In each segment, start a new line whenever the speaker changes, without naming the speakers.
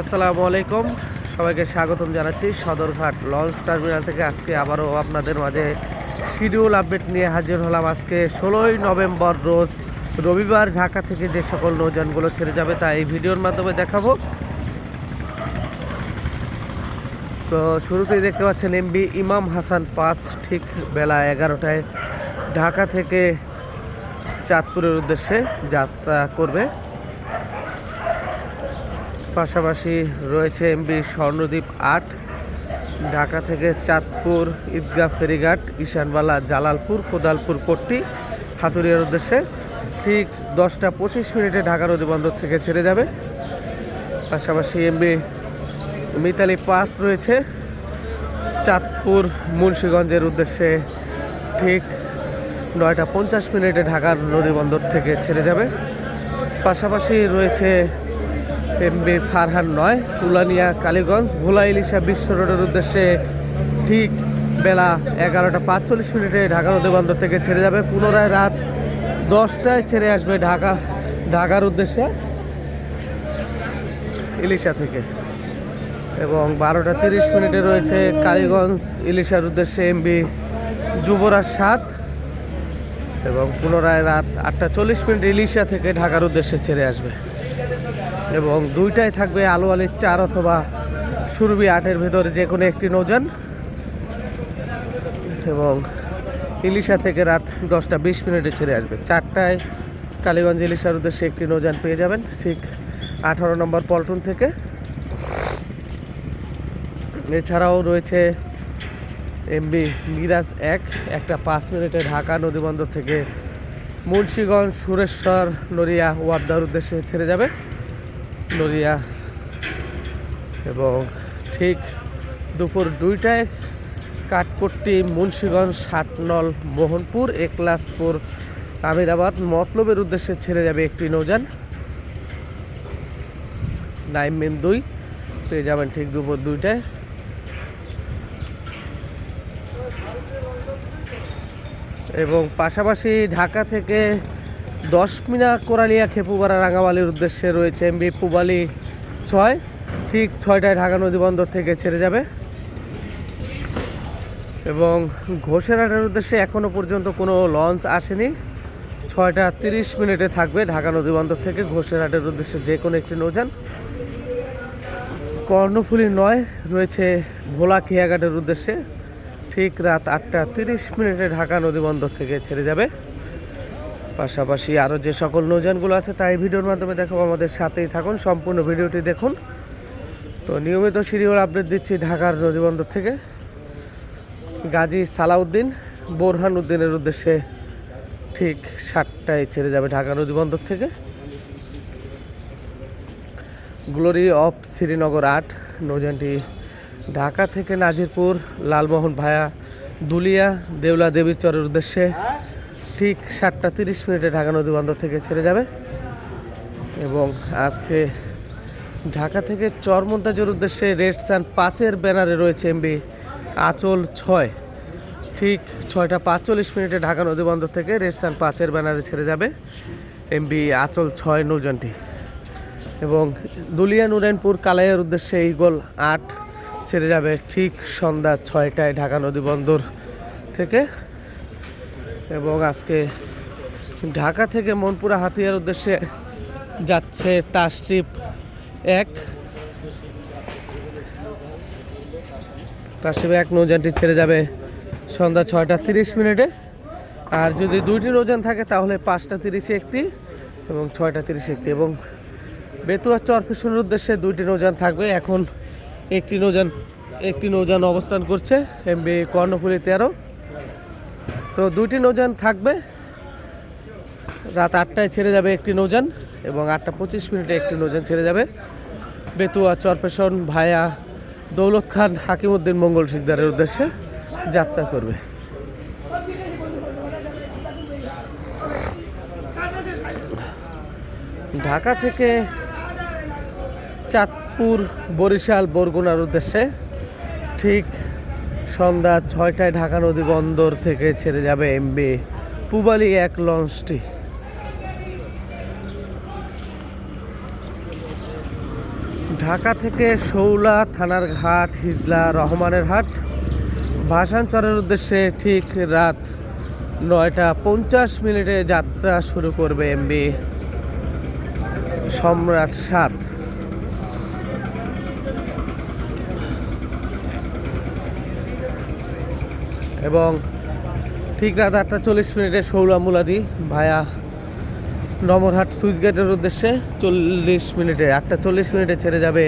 আসসালামু আলাইকুম। সবাইকে স্বাগতম জানাচ্ছি সদরঘাট লঞ্চ টার্মিনাল থেকে। আজকে আবারও আপনাদের মাঝে শিডিউল আপডেট নিয়ে হাজির হলাম আজকে ষোলোই নভেম্বর রোজ। রবিবার ঢাকা থেকে যে সকল নৌযানগুলো ছেড়ে যাবে তা এই ভিডিওর মাধ্যমে দেখাবো। তো শুরুতেই দেখতে পাচ্ছেন এমবি ইমাম হাসান পাস ঠিক বেলা এগারোটায় ঢাকা থেকে চাঁদপুরের উদ্দেশ্যে যাত্রা করবে। পাশাপাশি রয়েছে এমবি স্বর্ণদ্বীপ আট, ঢাকা থেকে চাঁদপুর, ঈদগাহ ফেরিঘাট, ঈশানবালা, জালালপুর, কোদালপুর, পট্টি হাতুরিয়ার উদ্দেশ্যে ঠিক দশটা পঁচিশ মিনিটে ঢাকা নদী বন্দর থেকে ছেড়ে যাবে। পাশাপাশি এমবি মিতালি পাস রয়েছে চাঁদপুর, মুন্সীগঞ্জের উদ্দেশ্যে ঠিক নয়টা পঞ্চাশ মিনিটে ঢাকার নদীবন্দর থেকে ছেড়ে যাবে। পাশাপাশি রয়েছে এমবি ফারহান নয় তুলানিয়া কালীগঞ্জ, ভোলা, ইলিশা, বিশ্ব রোডের উদ্দেশ্যে ঠিক বেলা এগারোটা পাঁচচল্লিশ মিনিটে ঢাকা নদী বন্দর থেকে ছেড়ে যাবে। পুনরায় রাত দশটায় ছেড়ে আসবে ঢাকা, ঢাকার উদ্দেশ্যে ইলিশা থেকে। এবং বারোটা তিরিশ মিনিটে রয়েছে কালীগঞ্জ, ইলিশার উদ্দেশ্যে এমবি যুবরাজ সাত। এবং পুনরায় রাত আটটা চল্লিশ মিনিট ইলিশা থেকে ঢাকার উদ্দেশ্যে ছেড়ে আসবে। এবং দুইটাই থাকবে আলু আলির চার অথবা সুরবি আটের ভেতরে যে কোনো একটি নৌযান। এবং ইলিশা থেকে রাত দশটা বিশ মিনিটে ছেড়ে আসবে। চারটায় কালীগঞ্জ ইলিশার উদ্দেশ্যে একটি নৌযান পেয়ে যাবেন। ঠিক আঠারো নম্বর পল্টন থেকে। এছাড়াও রয়েছে এমবি মিরাজ এক, একটা পাঁচ মিনিটে ঢাকা নদীবন্দর থেকে মুন্সীগঞ্জ, সুরেশ্বর, নড়িয়া, ওয়াবদার উদ্দেশ্যে ছেড়ে যাবে। নড়িয়া এবং ঠিক দুপুর দুইটায় কাঠপট্টি, মুন্সীগঞ্জ, সাতনল, মোহনপুর, একলাসপুর, আমিরাবাদ মতলবের উদ্দেশ্যে ছেড়ে যাবে একটি নৌযান। নাইম মিম দুই, পেয়ে যাবেন ঠিক দুপুর দুইটায়। এবং পাশাপাশি ঢাকা থেকে দশ মিনা কোরালিয়া খেপুপাড়া রাঙামালির উদ্দেশ্যে রয়েছে এমবি পুবালি ছয়। ঠিক ছয়টায় ঢাকা নদী বন্দর থেকে ছেড়ে যাবে। এবং ঘোষেরহাটের উদ্দেশ্যে এখনও পর্যন্ত কোনো লঞ্চ আসেনি। ছয়টা তিরিশ মিনিটে থাকবে ঢাকা নদী বন্দর থেকে ঘোষেরহাটের উদ্দেশ্যে যে কোনো একটি নৌযান। কর্ণফুলি নয়, রয়েছে ভোলা খেয়াঘাটের উদ্দেশ্যে। ঠিক রাত আটটা তিরিশ মিনিটে ঢাকা নদী বন্দর থেকে ছেড়ে যাবে। পাশাপাশি আরও যে সকল নৌযানগুলো আছে, তাই ভিডিওর মাধ্যমে দেখো আমাদের সাথেই থাকুন, সম্পূর্ণ ভিডিওটি দেখুন। তো নিয়মিত শিডিউল আপডেট দিচ্ছি ঢাকার নদীবন্দর থেকে। গাজী সালাউদ্দিন বোরহান উদ্দিনের উদ্দেশ্যে ঠিক সাতটায় ছেড়ে যাবে ঢাকা নদীবন্দর থেকে। গ্লোরি অফ শ্রীনগর আট, নৌযানটি ঢাকা থেকে নাজিরপুর, লালমোহন ভায়া, দুলিয়া, দেউলা দেবীর চরের উদ্দেশ্যে ঠিক সাতটা তিরিশ মিনিটে ঢাকা নদী বন্দর থেকে ছেড়ে যাবে। এবং আজকে ঢাকা থেকে চরমন্তাজের উদ্দেশ্যে রেড সান পাঁচের ব্যানারে রয়েছে এমবি আচল ছয়। ঠিক ছয়টা পাঁচচল্লিশ মিনিটে ঢাকা নদী বন্দর থেকে রেড সান পাঁচের ব্যানারে ছেড়ে যাবে এমবি আচল ছয় নৌযানটি। এবং দুলিয়া নুরাইনপুর কালাইয়ের উদ্দেশ্যে ইগল আট ছেড়ে যাবে। ঠিক সন্ধ্যা ছয়টায় ঢাকা নদী বন্দর থেকে এবং আজকে ঢাকা থেকে মনপুরা হাতিয়ার উদ্দেশ্যে যাচ্ছে তাস্ট্রিপ এক। তাস্ট্রিপ এক, নৌযানটি ছেড়ে যাবে সন্ধ্যা ছয়টা তিরিশ মিনিটে। আর যদি দুইটি নৌযান থাকে, তাহলে পাঁচটা তিরিশে একটি এবং ছয়টা তিরিশে একটি। এবং বেতুয়া চরফিশনের উদ্দেশ্যে দুইটি নৌযান থাকবে। এখন একটি নৌযান একটি নৌযান অবস্থান করছে এমবি কর্ণফুলি তেরো। তো দুইটি নৌযান থাকবে। রাত আটটায় ছেড়ে যাবে একটি নৌযান এবং আটটা পঁচিশ মিনিটে একটি নৌযান ছেড়ে যাবে। বেতুয়া চরপেশন ভায়া দৌলত খান হাকিমউদ্দিন মঙ্গল শিকদারের উদ্দেশ্যে যাত্রা করবে। ঢাকা থেকে চাঁদপুর, বরিশাল, বরগুনার উদ্দেশ্যে ঠিক সন্ধ্যা ছয়টায় ঢাকা নদী বন্দর থেকে ছেড়ে যাবে এমবি পুবালি এক লঞ্চটি। ঢাকা থেকে শৌলা থানার ঘাট, হিজলা রহমানের হাট। ভাসানচরের উদ্দেশ্যে ঠিক রাত নয়টা পঞ্চাশ মিনিটে যাত্রা শুরু করবে এমবি সম্রাট সাত। এবং ঠিক রাত আটটা চল্লিশ মিনিটে শৌলা মুলাদি ভায়া নমরহাট সুইচ গেটের উদ্দেশ্যে চল্লিশ মিনিটে, আটটা চল্লিশ মিনিটে ছেড়ে যাবে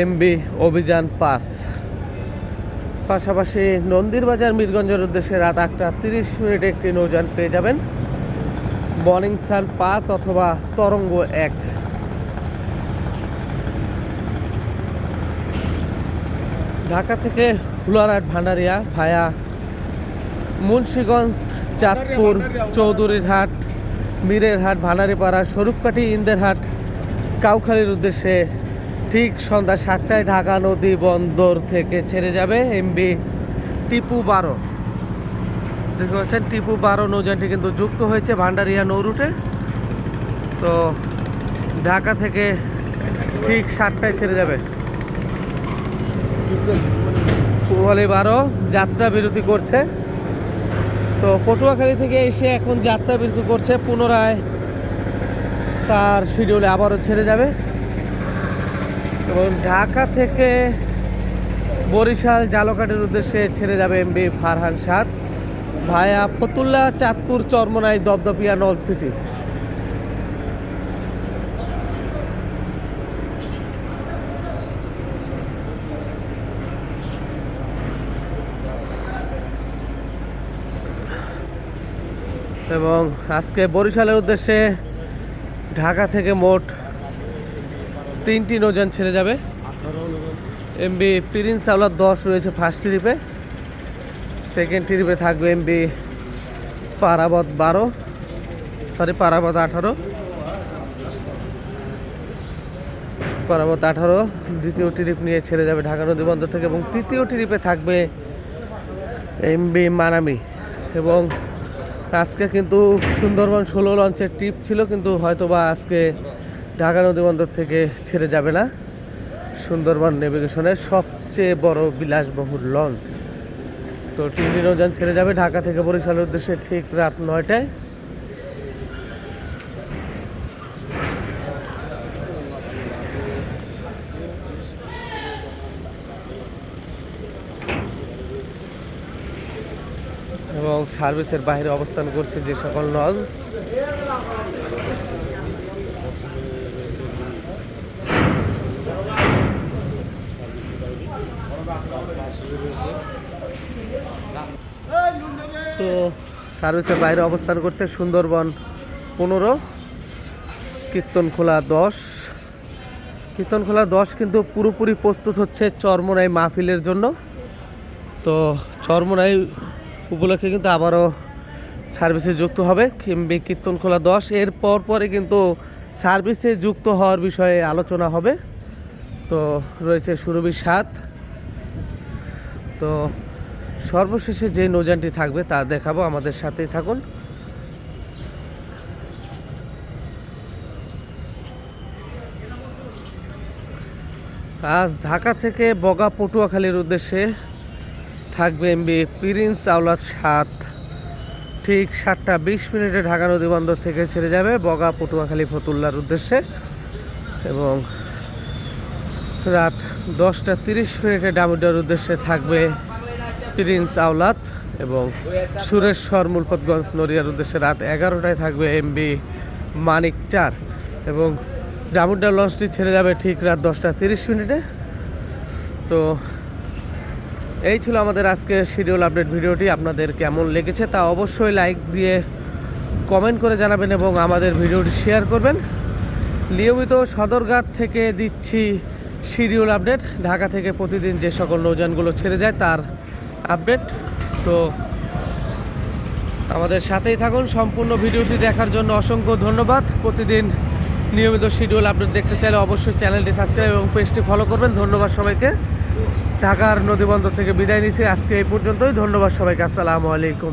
এমবি অভিযান পাস। পাশাপাশি নন্দীর বাজার মিরগঞ্জের উদ্দেশ্যে রাত আটটা তিরিশ মিনিটে একটি নৌযান পেয়ে যাবেন। মর্নিং সান পাস অথবা তরঙ্গ এক। ঢাকা থেকে হুলারহাট ভান্ডারিয়া ভায়া মুন্সীগঞ্জ, চাঁদপুর, চৌধুরীর হাট, মীরের হাট, ভানারিপাড়া, স্বরূপকাঠি, ইন্দের হাট, কাউখালীর উদ্দেশ্যে ঠিক সন্ধ্যা সাতটায় ঢাকা নদী বন্দর থেকে ছেড়ে যাবে এমবি টিপু বারো। দেখতে পাচ্ছেন, টিপু বারো নৌযানটি কিন্তু যুক্ত হয়েছে ভান্ডারিয়া নৌ রুটে। তো ঢাকা থেকে ঠিক সাতটায় ছেড়ে যাবে। পূর্বালি বারো, যাত্রা বিরতি করছে। তো পটুয়াখালী থেকে এসে এখন যাত্রা বিরতি করছে, পুনরায় তার শিডিউলে আবারও ছেড়ে যাবে। এবং ঢাকা থেকে বরিশাল, জালকাটের উদ্দেশ্যে ছেড়ে যাবে MB Farhan Saad. Via Fatullah, Chandpur, Charmonai, Dapdapia Nalchity এবং আজকে বরিশালের উদ্দেশ্যে ঢাকা থেকে মোট তিনটি নৌযান ছেড়ে যাবে। এমবি প্রিন্স আওলার দশ রয়েছে ফার্স্ট ট্রিপে সেকেন্ড ট্রিপে থাকবে এমবি পারাবত বারো। সরি পারাবত আঠারো। পারাবত আঠারো। দ্বিতীয় ট্রিপ নিয়ে ছেড়ে যাবে ঢাকা নদী বন্দর থেকে এবং তৃতীয় ট্রিপে থাকবে এমবি মানামি এবং আজকে কিন্তু সুন্দরবন ষোলো লঞ্চের ট্রিপ ছিল, কিন্তু হয়তো বা আজকে ঢাকা নদীবন্দর থেকে ছেড়ে যাবে না। সুন্দরবন নেভিগেশনের সবচেয়ে বড় বিলাসবহুল লঞ্চ। তো তিনটি নৌযান ছেড়ে যাবে, ঢাকা থেকে বরিশালের উদ্দেশ্যে ঠিক রাত নয়টায়। এবং সার্ভিসের বাইরে অবস্থান করছে যে সকল লঞ্চ তো সার্ভিসের বাইরে অবস্থান করছে সুন্দরবন পনেরো, কীর্তনখোলা দশ। কীর্তনখোলা দশ কিন্তু পুরোপুরি প্রস্তুত হচ্ছে চরমোনাই মাহফিলের জন্য। তো চরমোনাই উপলক্ষে কিন্তু আবারও সার্ভিসে যুক্ত হবে কীর্তন খোলা দশ। এর পর পরে কিন্তু সার্ভিসে যুক্ত হওয়ার বিষয়ে আলোচনা হবে। তো রয়েছে সুরভি সাত। তো সর্বশেষে যে নৌযানটি থাকবে তা দেখাবো, আমাদের সাথেই থাকুন। আজ ঢাকা থেকে বগা পটুয়াখালীর উদ্দেশ্যে থাকবে এমবি প্রিন্স আওলাদ সাত। ঠিক সাতটা বিশ মিনিটে ঢাকা নদী বন্দর থেকে ছেড়ে যাবে বগা পটুয়াখালী ফতুল্লার উদ্দেশ্যে এবং রাত দশটা তিরিশ মিনিটে ডামুডার উদ্দেশ্যে থাকবে প্রিন্স আওলাদ এবং সুরেশ্বর মুলপতগঞ্জ নড়িয়ার উদ্দেশ্যে রাত এগারোটায় থাকবে এমবি মানিক চার এবং ডামুডার লঞ্চটি ছেড়ে যাবে ঠিক রাত দশটা তিরিশ মিনিটে। তো এই ছিল আমাদের আজকের শিডিউল আপডেট ভিডিওটি। আপনাদের কেমন লেগেছে তা অবশ্যই লাইক দিয়ে কমেন্ট করে জানাবেন এবং আমাদের ভিডিওটি শেয়ার করবেন। নিয়মিত সদরঘাট থেকে দিচ্ছি শিডিউল আপডেট। ঢাকা থেকে প্রতিদিন যে সকল নৌযানগুলো ছেড়ে যায় তার আপডেট। তো আমাদের সাথেই থাকুন। সম্পূর্ণ ভিডিওটি দেখার জন্য অসংখ্য ধন্যবাদ। প্রতিদিন নিয়মিত শিডিউল আপডেট দেখতে চাইলে অবশ্যই চ্যানেলটি সাবস্ক্রাইব এবং পেজটি ফলো করবেন। ধন্যবাদ সবাইকে। ঢাকার নদীবন্দর থেকে বিদায় নিছি আজকে এই পর্যন্তই। ধন্যবাদ সবাইকে। আসসালামু আলাইকুম।